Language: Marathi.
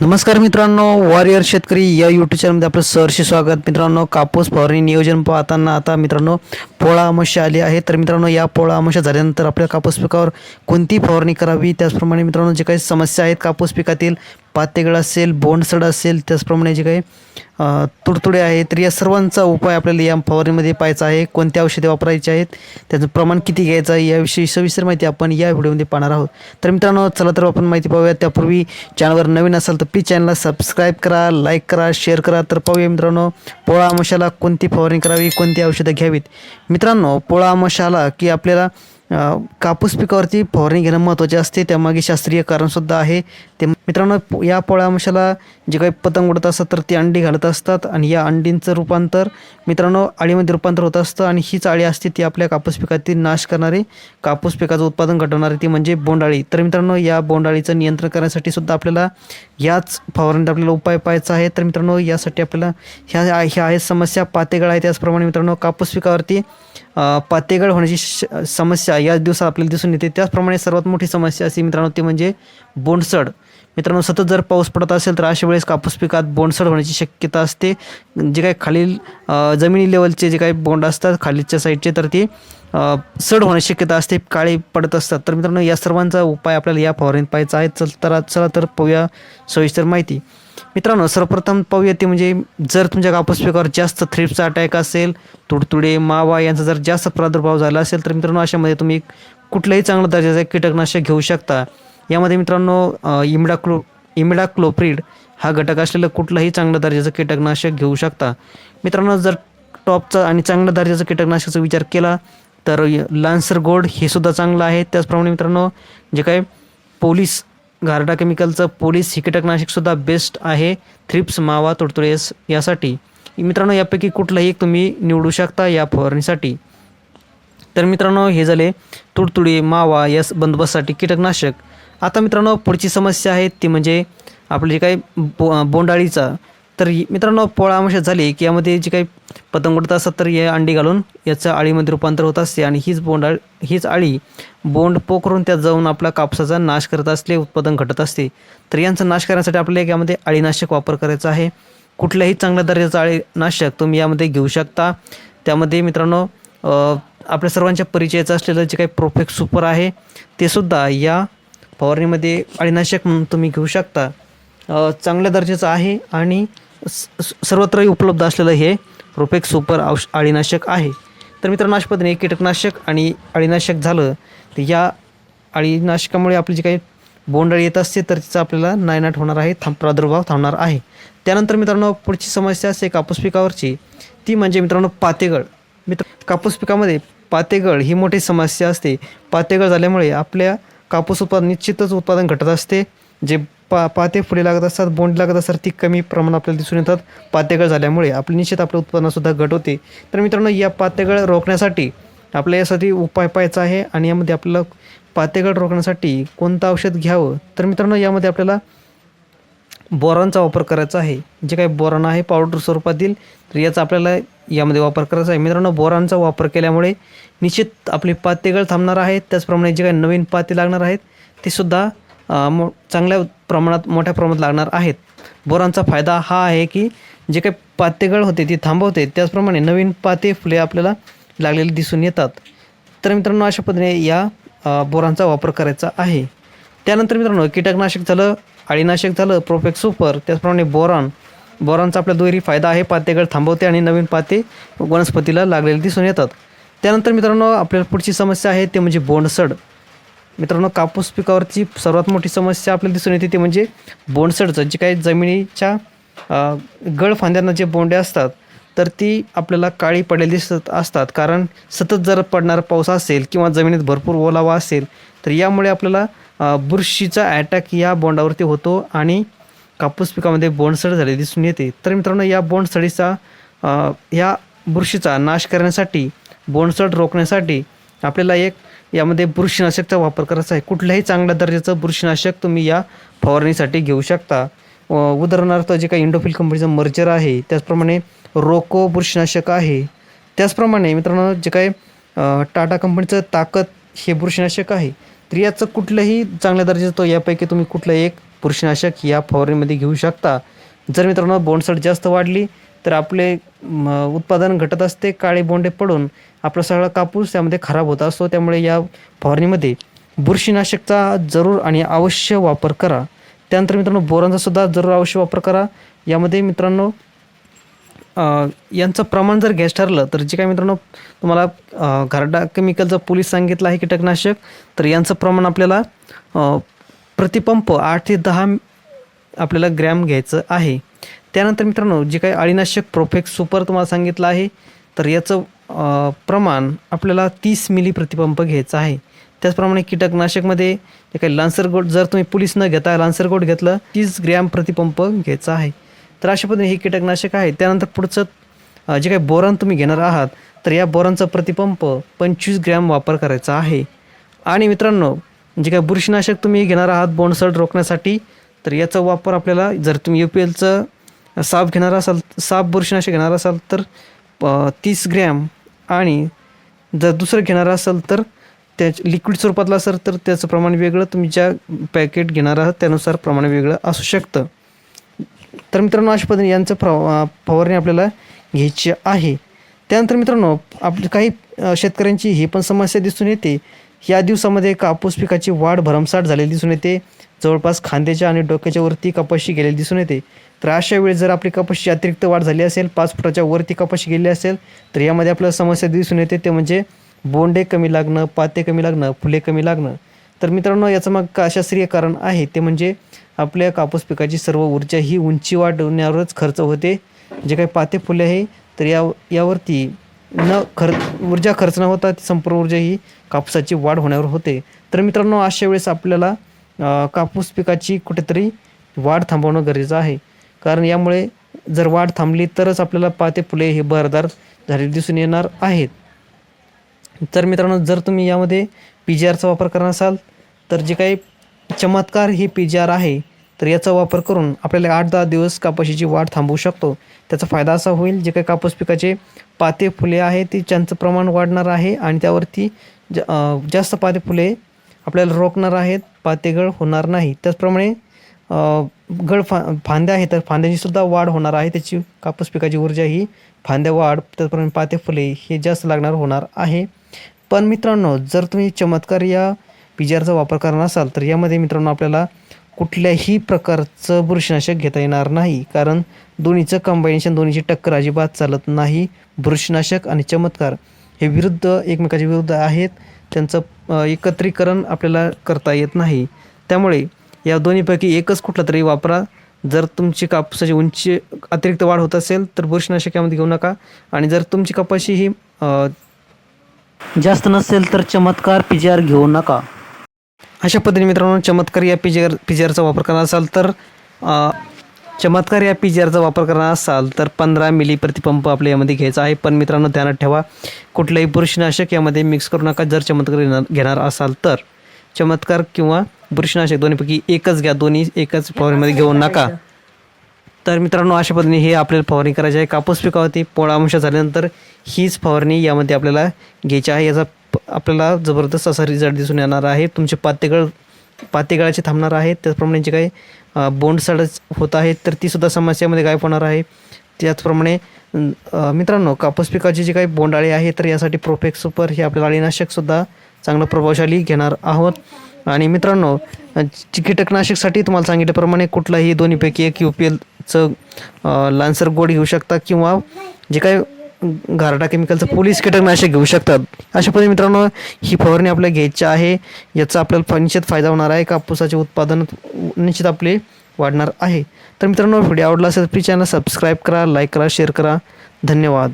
नमस्कार मित्रांनो वॉरियर शेतकरी या यूट्यूब चॅनलमध्ये आपलं सहर्ष स्वागत. मित्रांनो कापूस फवारणी नियोजन पाहताना आता मित्रांनो पोळा अमावस्या आली आहे. तर मित्रांनो या पोळा अमावस्या झाल्यानंतर आपल्या कापूस पिकावर कोणती फवारणी करावी? त्याचप्रमाणे मित्रांनो जे काही समस्या आहेत कापूस पिकातील पातेगळ असेल बोंडसड असेल त्याचप्रमाणे जे काही तुडतुडे आहेत तर या सर्वांचा उपाय आपल्याला या फवारणीमध्ये पाहायचा आहे. कोणत्या औषधे वापरायची आहेत त्याचं प्रमाण किती घ्यायचं आहे याविषयी सविस्तर माहिती आपण या व्हिडिओमध्ये पाहणार आहोत. तर मित्रांनो चला तर आपण माहिती पाहूया. त्यापूर्वी चॅनलवर नवीन असाल तर प्लीज चॅनलला सबस्क्राईब करा लाईक करा शेअर करा. तर पाहूया मित्रांनो पोळा आमशाला कोणती फवारणी करावी कोणती औषधं घ्यावीत? मित्रांनो पोळा आमशाला की आपल्याला कापूस पिकावरती फवारणी घेणं महत्त्वाचे असते. त्यामागे शास्त्रीय कारणसुद्धा आहे. ते मित्रांनो या पोळ्या जे काही पतंग उडत असतात तर ती अंडी घालत असतात आणि या अंडींचं रूपांतर मित्रांनो अळीमध्ये रूपांतर होत असतं आणि हीच अळी असते ती आपल्या कापूस पिकातील नाश करणारी कापूस पिकाचं उत्पादन घटवणारी ती म्हणजे बोंडाळी. तर मित्रांनो या बोंडाळीचं नियंत्रण करण्यासाठी सुद्धा आपल्याला याच फवारणीत आपल्याला उपाय पाहायचा आहे. तर मित्रांनो यासाठी आपल्याला ह्या ह्या आहेत समस्या. पातेगळ आहे त्याचप्रमाणे मित्रांनो कापूस पिकावरती पातेगळ होण्याची श समस्या या दिवसात आपल्याला दिसून येते. त्याचप्रमाणे सर्वात मोठी समस्या अशी मित्रांनो ती म्हणजे बोंडसड. मित्रांनो सतत जर पाऊस पडत असेल तर अशा वेळेस कापूस पिकात बोंडसड होण्याची शक्यता असते. जे काही खालील जमिनी लेवलचे जे काही बोंड असतात खालीच्या साईडचे तर ते सड होण्याची शक्यता असते काळे पडत असतात. तर मित्रांनो या सर्वांचा उपाय आपल्याला या फवारणीत पाहायचा आहे. चल तर चला तर पाहूया सविस्तर माहिती. मित्रांनो सर्वप्रथम पाहूया ते म्हणजे जर तुमच्या कापूस पिकावर जास्त थ्रिप्सचा अटॅक असेल तुडतुडे मावा यांचा जर जास्त प्रादुर्भाव झाला असेल तर मित्रांनो अशामध्ये तुम्ही कुठल्याही चांगल्या दर्जाचं कीटकनाशक घेऊ शकता. यामध्ये मित्रांनो इमिडा क्लो इमिडा क्लोप्रिड हा घटक असलेलं कुठलंही चांगलं दर्जाचं कीटकनाशक घेऊ शकता. मित्रांनो जर टॉपचा आणि चांगल्या दर्जाचं कीटकनाशकाचा विचार केला तर लान्सर गोल्ड हे सुद्धा चांगलं आहे. त्याचप्रमाणे मित्रांनो जे काय पोलीस गार्डा केमिकलचं पोलीस हे कीटकनाशकसुद्धा बेस्ट आहे. थ्रिप्स मावा तुडतुडे यासाठी. मित्रांनो यापैकी कुठलंही एक तुम्ही निवडू शकता या फवारणीसाठी. तर मित्रांनो हे झाले तुडतुडे मावा या बंदोबस्तसाठी कीटकनाशक. आता मित्रांनो पुढची समस्या आहे ती म्हणजे आपली जे काही बो बोंडाळीचा तर मित्रांनो पोळा झाली की यामध्ये जी काही पतंग उडत असतात तर या अंडी घालून याचं अळीमध्ये रूपांतर होत असते आणि हीच बोंडाळ हीच अळी बोंड पोखरून त्यात जाऊन आपला कापसाचा नाश करत असले उत्पादन घटत असते. तर यांचा नाश करण्यासाठी आपल्याला यामध्ये अळीनाशक वापर करायचा आहे. कुठल्याही चांगल्या दर्जाचं अळीनाशक तुम्ही यामध्ये घेऊ शकता. त्यामध्ये मित्रांनो आपल्या सर्वांच्या परिचयाचं असलेलं जे काही प्रोफेक्ट सुपर आहे ते सुद्धा या फवारणीमध्ये अळीनाशक म्हणून तुम्ही घेऊ शकता. चांगल्या दर्जाचं आहे आणि स- स- सर्वत्रही उपलब्ध असलेलं हे रोपेक सुपर औष अळीनाशक आहे. तर मित्रांनो अशा पद्धतीने कीटकनाशक आणि अळीनाशक झालं तर या अळीनाशकामुळे आपली जी काही बोंडअळी येत असते तर तिचा आपल्याला नायनाट होणार आहे थांब प्रादुर्भाव थांबणार आहे. त्यानंतर मित्रांनो पुढची समस्या असते कापूस पिकावरची. ती म्हणजे मित्रांनो पातेगळ. मित्र कापूस पिकामध्ये पातेगळ ही मोठी समस्या असते. पातेगळ झाल्यामुळे आपल्या कापूस उत्पादन निश्चितच उत्पादन घटत असते. जे पा पाते फुले लागत असतात बोंड लागत असतात ती कमी प्रमाणात आपल्याला दिसून येतात. पातेगळ झाल्यामुळे आपले निश्चित आपलं उत्पन्नसुद्धा घट होते. तर मित्रांनो या पातेगळ रोखण्यासाठी आपल्या यासाठी उपाय पाहायचा आहे आणि यामध्ये आपल्याला पातेगळ रोखण्यासाठी कोणतं औषध घ्यावं? तर मित्रांनो यामध्ये आपल्याला बोरांचा वापर करायचा आहे. जे काही बोरान आहे पावडर स्वरूपातील तर याचा आपल्याला यामध्ये वापर करायचा आहे. मित्रांनो बोरांचा वापर केल्यामुळे निश्चित आपली पातेगळ थांबणार आहे. त्याचप्रमाणे जे काही नवीन पाते लागणार आहेत ते सुद्धा मो चांगल्या प्रमाणात मोठ्या प्रमाणात लागणार आहेत. बोरांचा फायदा हा आहे की जे काही पातेगळ होते ती थांबवते. त्याचप्रमाणे नवीन पाते फुले आपल्याला लागलेली दिसून येतात. तर मित्रांनो अशा पद्धतीने या बोरांचा वापर करायचा आहे. त्यानंतर मित्रांनो कीटकनाशक झालं अळीनाशक झालं प्रोफेक्स सुपर त्याचप्रमाणे बोरॉन बोरांचा आपल्या दुहेरी फायदा आहे. पातेगळ थांबवते आणि नवीन पाते वनस्पतीला लागलेले दिसून येतात. त्यानंतर मित्रांनो आपल्याला पुढची समस्या आहे ते म्हणजे बोंडसड. मित्रांनो कापूस पिकावरची सर्वात मोठी समस्या आपल्याला दिसून येते ती म्हणजे बोंडसडचं. जे काही जमिनीच्या अ, गळफांद्यांना जे बोंडे असतात तर ती आपल्याला काळी पडलेली दिसत असतात. कारण सतत जर पडणारा पाऊस असेल किंवा जमिनीत भरपूर ओलावा असेल तर यामुळे आपल्याला बुरशीचा ॲटॅक या बोंडावरती होतो आणि कापूस पिकामध्ये बोंडसळी झाली दिसून येते. तर मित्रांनो या बोंडसडीचा या बुरशीचा नाश करण्यासाठी बोंडसड रोखण्यासाठी आपल्याला एक यामध्ये बुरशीनाशकचा वापर करायचा आहे. कुठल्याही चांगल्या दर्जाचं बुरशीनाशक तुम्ही या फवारणीसाठी घेऊ शकता. उदाहरणार्थ जे काही इंडोफिल कंपनीचं मर्जर आहे त्याचप्रमाणे रोको बुरशीनाशक आहे. त्याचप्रमाणे मित्रांनो जे काही टाटा कंपनीचं ताकद हे बुरशीनाशक आहे. तर याचं कुठलंही चांगल्या दर्जाचं तो यापैकी तुम्ही कुठलं एक बुरशीनाशक या फवारणीमध्ये घेऊ शकता. जर मित्रांनो बोंडसड जास्त वाढली तर आपले उत्पादन घटत असते काळे बोंडे पडून आपला सगळा कापूस त्यामध्ये खराब होत असतो. त्यामुळे या फवारणीमध्ये बुरशीनाशकचा जरूर आणि अवश्य वापर करा. त्यानंतर मित्रांनो बोरांचा सुद्धा जरूर अवश्य वापर करा. यामध्ये मित्रांनो यांचं प्रमाण जर घ्यायचं ठरलं तर जे काय मित्रांनो तुम्हाला घरडा केमिकलचा पोलीस सांगितलं आहे कीटकनाशक तर यांचं प्रमाण आपल्याला प्रतिपंप आठ ते दहा आपल्याला ग्रॅम घ्यायचं आहे. त्यानंतर मित्रांनो जे काही अळीनाशक प्रोफेक्स सुपर तुम्हाला सांगितलं आहे तर याचं प्रमाण आपल्याला तीस मिली प्रतिपंप घ्यायचं आहे. त्याचप्रमाणे कीटकनाशकमध्ये जे काही लान्सर गोट जर तुम्ही पोलीस न घेता लान्सर गोट घेतलं तीस ग्रॅम प्रतिपंप घ्यायचा आहे. तर अशा पद्धतीने हे कीटकनाशक आहे. त्यानंतर पुढचं जे काही बोरान तुम्ही घेणार आहात तर या बोरांचा प्रतिपंप पंचवीस ग्रॅम वापर करायचा आहे. आणि मित्रांनो जे काय बुरशीनाशक तुम्ही घेणार आहात बोंडसड रोखण्यासाठी तर याचा वापर आपल्याला जर तुम्ही यू पी एलचं साप घेणार असाल साप बुरशीनाशक घेणार असाल तर तीस ग्रॅम आणि जर दुसरं घेणार असाल तर त्या लिक्विड स्वरूपातलं असेल तर त्याचं प्रमाण वेगळं तुम्ही ज्या पॅकेट घेणार आहात त्यानुसार प्रमाण वेगळं असू शकतं. तर मित्रांनो अशा पद्धतीने यांचं प्र फवारणी आपल्याला घ्यायची आहे. त्यानंतर मित्रांनो आपली काही शेतकऱ्यांची ही पण समस्या दिसून येते. या दिवसामध्ये कापूस पिकाची वाढ भरमसाठ झालेली दिसून येते. जवळपास खांद्याच्या आणि डोक्याच्या वरती कपाशी गेलेली दिसून येते. तर अशा वेळी जर आपली कपाशी अतिरिक्त वाढ झाली असेल पाच फुटाच्या वरती कपाशी गेली असेल तर यामध्ये आपल्याला समस्या दिसून येते. ते म्हणजे बोंडे कमी लागणं पाते कमी लागणं फुले कमी लागणं. तर मित्रांनो याचं मग का शास्त्रीय कारण आहे ते म्हणजे आपल्या कापूस पिकाची सर्व ऊर्जा ही उंची वाढवण्यावरच खर्च होते. जे काही पाते फुले आहे तर या यावरती न खर्च ऊर्जा खर्च न होता ती संपूर्ण ऊर्जा ही कापसाची वाढ होण्यावर होते. तर मित्रांनो अशा वेळेस आपल्याला कापूस पिकाची कुठेतरी वाढ थांबवणं गरजेचं आहे. कारण यामुळे जर वाढ थांबली तरच आपल्याला पाते फुले हे बहरदार झालेले दिसून येणार आहेत. तर मित्रांनो जर तुम्ही यामध्ये पी जी आरचा वापर करणार असाल तर जे काही चमत्कार ही पी जी आर आहे तर याचा वापर करून आपल्याला आठ दहा दिवस कापशीची वाढ थांबवू शकतो. त्याचा फायदा असा होईल जे काही कापूस पिकाचे पाते फुले आहे ती त्यांचं प्रमाण वाढणार आहे आणि त्यावरती ज जास्त पाते फुले आपल्याला रोखणार आहेत पातेगळ होणार नाही. त्याचप्रमाणे गळ फा फांद्या आहेत तर फांद्याचीसुद्धा वाढ होणार आहे. त्याची कापूस पिकाची ऊर्जा ही फांद्या वाढ त्याचप्रमाणे पाते फुले हे जास्त लागणार होणार आहे. पण मित्रांनो जर तुम्ही चमत्कार या पिजारचा वापर करणार असाल तर यामध्ये मित्रांनो आपल्याला कुठल्याही प्रकारचं बुरशीनाशक घेता येणार नाही. कारण दोन्हीचं कंबाईनेशन दोन्हीची टक्कर अजिबात चालत नाही. बुरशीनाशक आणि चमत्कार हे विरुद्ध एकमेकाच्या विरुद्ध आहेत. त्यांचं एकत्रीकरण आपल्याला करता येत नाही. त्यामुळे या दोन्हीपैकी एकच कुठला तरी वापरा. जर तुमची कापसाची उंची अतिरिक्त वाढ होत असेल तर बुरशीनाशक यामध्ये घेऊ नका. आणि जर तुमची कपाशी ही जास्त नसेल तर चमत्कार पिजार घेऊ नका. अशा पद्धतीने मित्रांनो चमत्कार या पिजार आरचा वापर करणार असाल तर चमत्कार या पिजारचा वापर करणार असाल तर पंधरा मिली प्रतिपंप आपल्या यामध्ये घ्यायचा आहे. पण मित्रांनो ध्यानात ठेवा कुठलंही बुरशीनाशक यामध्ये मिक्स करू नका. जर चमत्कार घेणार घेणार असाल तर चमत्कार किंवा बुरशीनाशक दोन्हीपैकी एकच घ्या. दोन्ही एकच फवारणीमध्ये घेऊ नका. तर मित्रांनो अशा पद्धतीने हे आपल्याला फवारणी करायची आहे. कापूस पिकावरती पोळा अंश झाल्यानंतर हीच फवारणी यामध्ये आपल्याला घ्यायची आहे. याचा आपल्याला जबरदस्त असा रिझल्ट दिसून येणार आहे. तुमचे पातेगळ पातेगळाचे थांबणार आहे. त्याचप्रमाणे जे काही अ, बोंडसड होत आहेत तर तीसुद्धा समस्यामध्ये गायब होणार आहे. त्याचप्रमाणे मित्रांनो कापूस पिकाची जी काही बोंडाळी आहे तर यासाठी प्रोफेक्स सुपर हे आपल्याला अळीनाशकसुद्धा चांगलं प्रभावशाली घेणार आहोत. आणि मित्रांनो कीटकनाशकसाठी तुम्हाला सांगितल्याप्रमाणे कुठलाही दोन्हीपैकी एक यू पी एलचं लान्सर गोड घेऊ शकता किंवा जे काही गारडा केमिकलचं पोलीस कीटकनाशक घेऊ शकतात. अशा पद्धती मित्रांनो ही फवारणी आपल्याला घ्यायची आहे. याचा आपल्याला निश्चित फायदा होणार आहे. कापूसाचे उत्पादन निश्चित आपले वाढणार आहे. तर मित्रांनो व्हिडिओ आवडला असेल तर प्लीज चॅनल सबस्क्राईब करा लाईक करा शेअर करा. धन्यवाद.